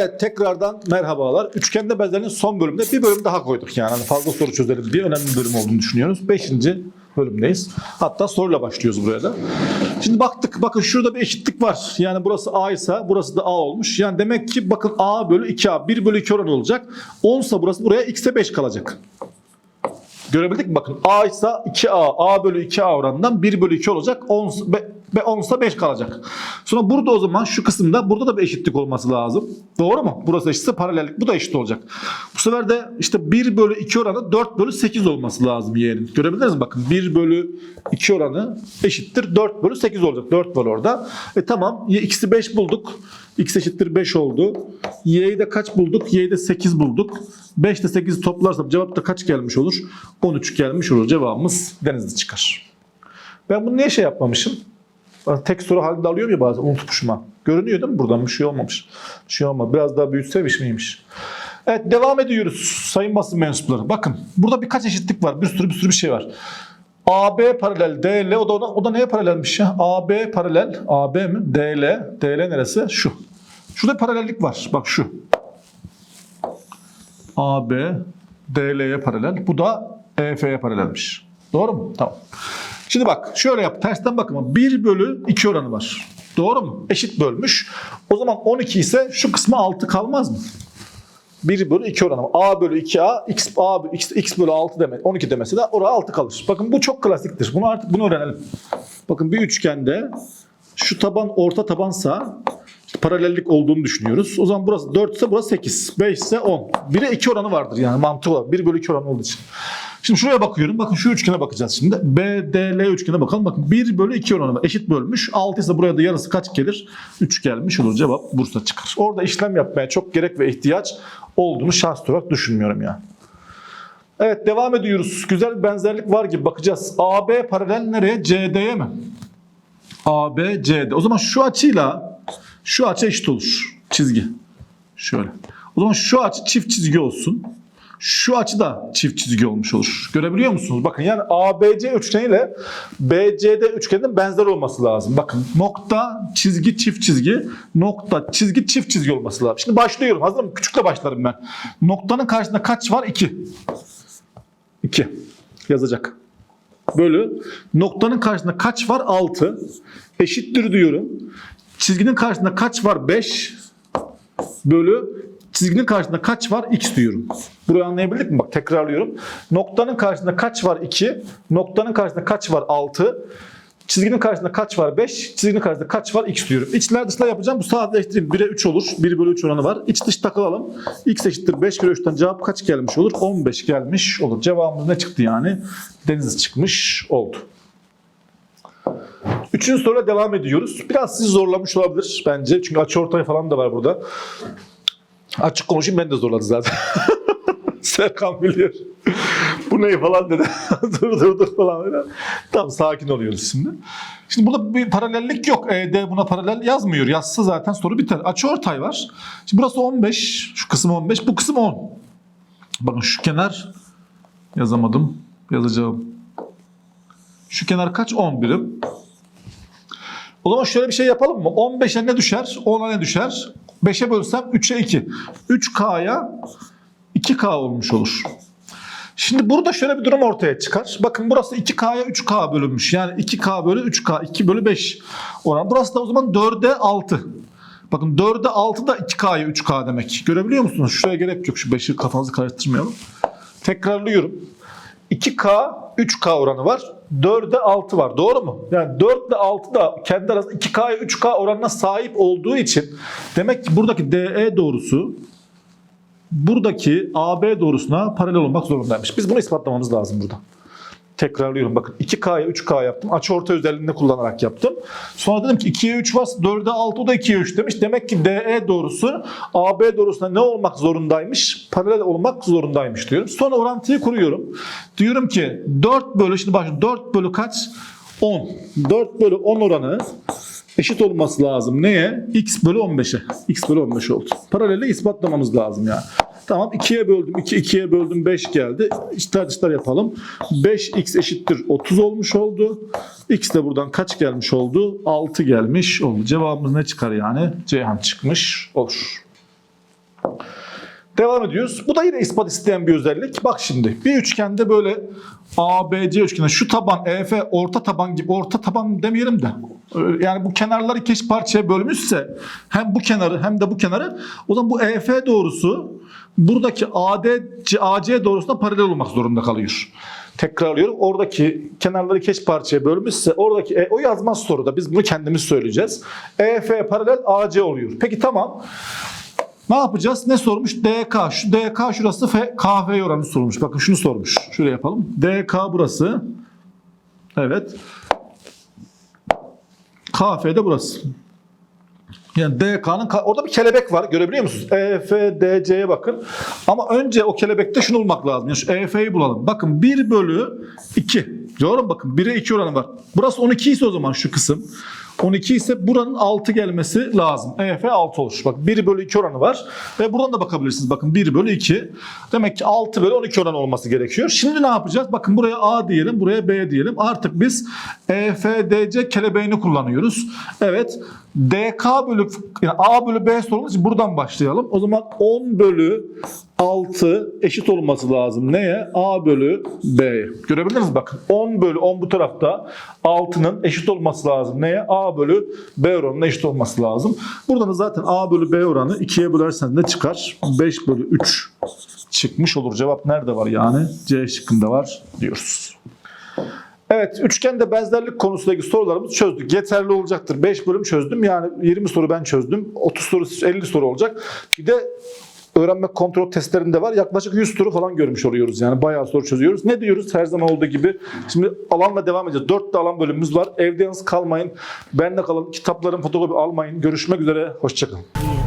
Evet tekrardan merhabalar. Üçgende benzerliğin son bölümünde bir bölüm daha koyduk yani. Hani fazla soru çözelim bir önemli bölüm olduğunu düşünüyoruz. Beşinci bölümdeyiz. Hatta soruyla başlıyoruz buraya da. Şimdi baktık bakın şurada bir eşitlik var. Yani burası A ise burası da A olmuş. Yani demek ki bakın A bölü 2A 1 bölü 2 oranı olacak. 10 ise burası buraya X'e 5 kalacak. Görebildik mi? Bakın A ise 2A, A bölü 2A oranından 1 bölü 2 olacak. 10, ve 10 ise 5 kalacak. Sonra burada o zaman şu kısımda burada da bir eşitlik olması lazım. Doğru mu? Burası eşitse paralellik bu da eşit olacak. Bu sefer de işte 1 bölü 2 oranı 4 bölü 8 olması lazım yeğenin. Görebildiniz mi? Bakın 1 bölü 2 oranı eşittir 4 bölü 8 olacak. 4 var orada. E tamam x'i 5 bulduk. X eşittir 5 oldu. y'yi de kaç bulduk? y'yi de 8 bulduk. 5 ile 8'i toplarsam cevap da kaç gelmiş olur? 13 gelmiş olur. Cevabımız denizli çıkar. Ben bunu niye şey yapmamışım? Tek soru halinde alıyorum ya bazen unutmuşum ha. Görünüyor değil mi buradan? Bir şey olmamış. Bir şey olmadı. Biraz daha büyütseymiş miymiş? Evet devam ediyoruz sayın basın mensupları. Bakın burada birkaç eşitlik var. Bir sürü bir sürü bir şey var. AB paralel DL o da, o da neye paralelmiş ya? AB paralel AB mi? DL. DL neresi? Şu. Şurada paralellik var. Bak şu. AB DL'ye paralel. Bu da EF'ye paralelmiş. Doğru mu? Tamam. Şimdi bak şöyle yap. Tersten bakın. 1 bölü 2 oranı var. Doğru mu? Eşit bölmüş. O zaman 12 ise şu kısma 6 kalmaz mı? 1 bölü 2 oranı. A bölü 2A, X, A, X, X bölü 6 demek, 12 demesi de oraya 6 kalır. Bakın bu çok klasiktir. Bunu artık bunu öğrenelim. Bakın bir üçgende şu taban orta tabansa paralellik olduğunu düşünüyoruz. O zaman burası 4 ise burası 8. 5 ise 10. 1'e 2 oranı vardır yani mantığı olarak. 1 bölü 2 oranı olduğu için. Şimdi şuraya bakıyorum. Bakın şu üçgene bakacağız şimdi. BDL üçgene bakalım. Bakın 1 bölü 2 oranı var. Eşit bölmüş. 6 ise buraya da yarısı kaç gelir? 3 gelmiş olur. Cevap Bursa çıkar. Orada işlem yapmaya çok gerek ve ihtiyaç olduğunu şahs olarak düşünmüyorum yani. Evet devam ediyoruz. Güzel bir benzerlik var gibi bakacağız. AB paralel nereye? CD'ye mi? AB, CD. O zaman şu açıyla şu açı eşit olur. Çizgi. Şöyle. O zaman şu açı çift çizgi olsun. Şu açı da çift çizgi olmuş olur. Görebiliyor musunuz? Bakın yani ABC üçgeniyle BCD üçgeninin benzer olması lazım. Bakın nokta, çizgi, çift çizgi, nokta, çizgi, çift çizgi olması lazım. Şimdi başlıyorum. Hazır mı? Küçükle başlarım ben. Noktanın karşısında kaç var? 2. 2 yazacak. Bölü. Noktanın karşısında kaç var? 6. Eşittir diyorum. Çizginin karşısında kaç var? 5. Bölü. Çizginin karşısında kaç var? X diyorum. Burayı anlayabildik mi? Bak tekrarlıyorum. Noktanın karşısında kaç var? 2. Noktanın karşısında kaç var? 6. Çizginin karşısında kaç var? 5. Çizginin karşısında kaç var? X diyorum. İçler dışlar yapacağım. Bu sadeleştireyim. 1'e 3 olur. 1 bölü 3 oranı var. İç dış takılalım. X eşittir 5 kere 3'ten cevap kaç gelmiş olur? 15 gelmiş olur. Cevabımız ne çıktı yani? Deniz çıkmış oldu. Üçüncü soruyla devam ediyoruz. Biraz sizi zorlamış olabilir bence. Çünkü açı ortay falan da var burada. Açık konuşayım ben de zorladı zaten. Serkan biliyor. Bu ne falan dedi. dur dur dur falan dedi. Tam sakin oluyoruz şimdi. Şimdi burada bir paralellik yok. ED buna paralel yazmıyor. Yazsa zaten soru biter. Açı ortay var. Şimdi burası 15. Şu kısım 15. Bu kısım 10. Bakın şu kenar yazamadım. Yazacağım. Şu kenar kaç? 10 birim. O zaman şöyle bir şey yapalım mı? 15'e ne düşer? 10'a ne düşer? 5'e bölsem 3'e 2. 3K'ya 2K olmuş olur. Şimdi burada şöyle bir durum ortaya çıkar. Bakın burası 2K'ya 3K bölünmüş. Yani 2K bölü 3K, 2 bölü 5 oran. Burası da o zaman 4'e 6. Bakın 4'e 6 da 2K'ya 3K demek. Görebiliyor musunuz? Şuraya gerek yok. Şu 5'i kafanızı karıştırmayalım. Tekrarlıyorum. 2K, 3K oranı var. 4'e 6 var. Doğru mu? Yani 4 ile 6 da kendi arasında 2K'ya 3K oranına sahip olduğu için demek ki buradaki DE doğrusu buradaki AB doğrusuna paralel olmak zorundaymış. Biz bunu ispatlamamız lazım burada. Tekrarlıyorum bakın 2K'ya 3K yaptım. Açı orta özelliğini kullanarak yaptım. Sonra dedim ki 2'ye 3 var 4'e 6 o da 2'ye 3 demiş. Demek ki DE doğrusu AB doğrusuna ne olmak zorundaymış? Paralel olmak zorundaymış diyorum. Sonra orantıyı kuruyorum. Diyorum ki 4 bölü şimdi bakın 4 bölü kaç? 10. 4 bölü 10 oranı eşit olması lazım. Neye? X bölü 15'e. X bölü 15 oldu. Paraleli ispatlamamız lazım yani. Tamam 2'ye böldüm. 2 2'ye böldüm 5 geldi. İçler dışlar yapalım. 5x eşittir 30 olmuş oldu. X de buradan kaç gelmiş oldu? 6 gelmiş oldu. Cevabımız ne çıkar yani? Ceyhan çıkmış olur. Devam ediyoruz. Bu da yine ispat isteyen bir özellik. Bak şimdi bir üçgende böyle ABC üçgeni şu taban EF orta taban gibi orta taban demeyelim de yani bu kenarlar iki eş parçaya bölmüşse hem bu kenarı hem de bu kenarı o zaman bu EF doğrusu buradaki AD AC doğrusuna paralel olmak zorunda kalıyor. Tekrarlıyorum. Oradaki kenarları iki eş parçaya bölmüşse oradaki e, o yazmaz soruda. Biz bunu kendimiz söyleyeceğiz. EF paralel AC oluyor. Peki tamam. Ne yapacağız? Ne sormuş? DK. Şu DK şurası F, KF oranı sormuş. Bakın şunu sormuş. Şöyle yapalım. DK burası. Evet. KF de burası. Yani DK'nın orada bir kelebek var. Görebiliyor musunuz? EF, DC'ye bakın. Ama önce o kelebekte şunu bulmak lazım. Yani şu EF'yi bulalım. Bakın 1 bölü 2. Doğru mu? Bakın 1'e 2 oranı var. Burası 12 ise o zaman şu kısım. 12 ise buranın 6 gelmesi lazım. EF 6 olur. Bak 1 bölü 2 oranı var. Ve buradan da bakabilirsiniz. Bakın 1 bölü 2. Demek ki 6 bölü 12 oranı olması gerekiyor. Şimdi ne yapacağız? Bakın buraya A diyelim, buraya B diyelim. Artık biz EFDC kelebeğini kullanıyoruz. Evet. DK bölü yani A bölü B için buradan başlayalım. O zaman 10 bölü 6 eşit olması lazım. Neye? A bölü B'ye. Görebildiniz mi? bakın. 10 bölü 10 bu tarafta 6'nın eşit olması lazım. Neye? A bölü B oranına eşit olması lazım. Buradan da zaten A bölü B oranı 2'ye bölersen ne çıkar? 5 bölü 3 çıkmış olur. Cevap nerede var yani? C şıkkında var diyoruz. Evet, üçgende benzerlik konusundaki sorularımızı çözdük. Yeterli olacaktır. 5 bölüm çözdüm. Yani 20 soru ben çözdüm. 30 soru, 50 soru olacak. Bir de öğrenme kontrol testlerinde var. Yaklaşık 100 soru falan görmüş oluyoruz. Yani bayağı soru çözüyoruz. Ne diyoruz? Her zaman olduğu gibi. Şimdi alanla devam edeceğiz. 4 de alan bölümümüz var. Evde yalnız kalmayın. Bende kalın. Kitapların fotokopi almayın. Görüşmek üzere. Hoşçakalın.